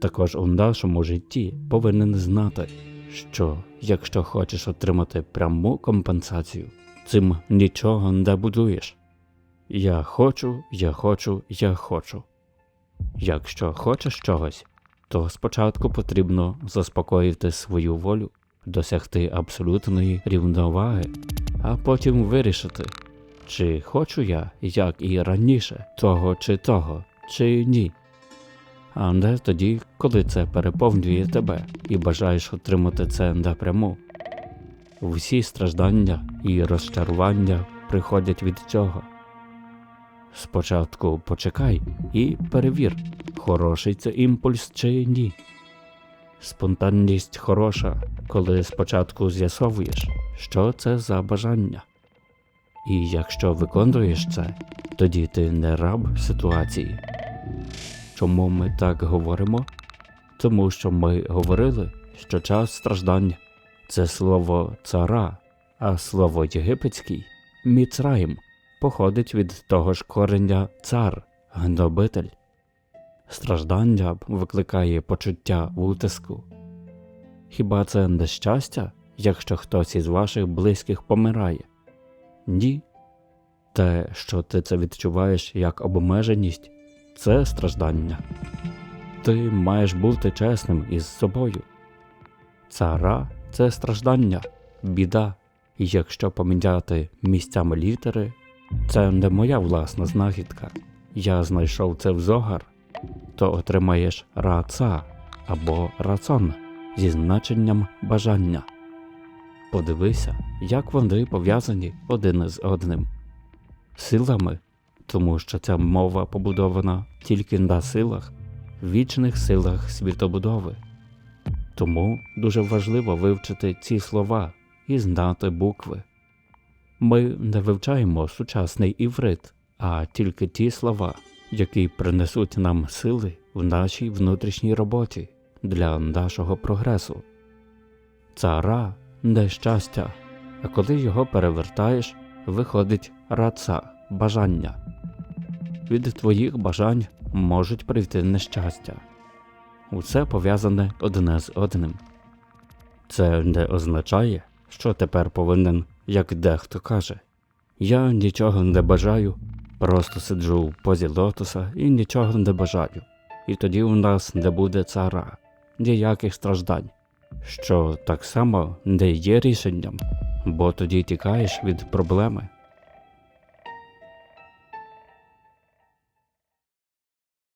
також у нашому житті повинен знати, що якщо хочеш отримати пряму компенсацію, цим нічого не будуєш. Я хочу, я хочу, я хочу. Якщо хочеш чогось, то спочатку потрібно заспокоїти свою волю, досягти абсолютної рівноваги, а потім вирішити, чи хочу я, як і раніше, того чи того, чи ні. А не тоді, коли це переповнює тебе і бажаєш отримати це напряму. Всі страждання і розчарування приходять від цього. Спочатку почекай і перевір, хороший це імпульс чи ні. Спонтанність хороша, коли спочатку з'ясовуєш, що це за бажання. І якщо виконуєш це, тоді ти не раб ситуації. Чому ми так говоримо? Тому що ми говорили, що час страждань це слово цара, а слово єгипетський міцраїм походить від того ж корення цар, гнобитель. Страждання викликає почуття утиску. Хіба це не щастя, якщо хтось із ваших близьких помирає? Ні. Те, що ти це відчуваєш як обмеженість, це страждання. Ти маєш бути чесним із собою. Цара це страждання, біда, якщо поміняти місцями літери, це не моя власна знахідка. Я знайшов це в зогар, то отримаєш раца або рацон зі значенням бажання. Подивися, як вони пов'язані один з одним. Силами, тому що ця мова побудована тільки на силах, вічних силах світобудови. Тому дуже важливо вивчити ці слова і знати букви. Ми не вивчаємо сучасний іврит, а тільки ті слова, які принесуть нам сили в нашій внутрішній роботі для нашого прогресу. Цара не щастя, а коли його перевертаєш, виходить раца бажання. Від твоїх бажань можуть прийти нещастя. Усе пов'язане одне з одним. Це не означає, що тепер повинен, як дехто каже. Я нічого не бажаю, просто сиджу в позі лотоса і нічого не бажаю. І тоді у нас не буде цара, ніяких страждань, що так само не є рішенням, бо тоді тікаєш від проблеми.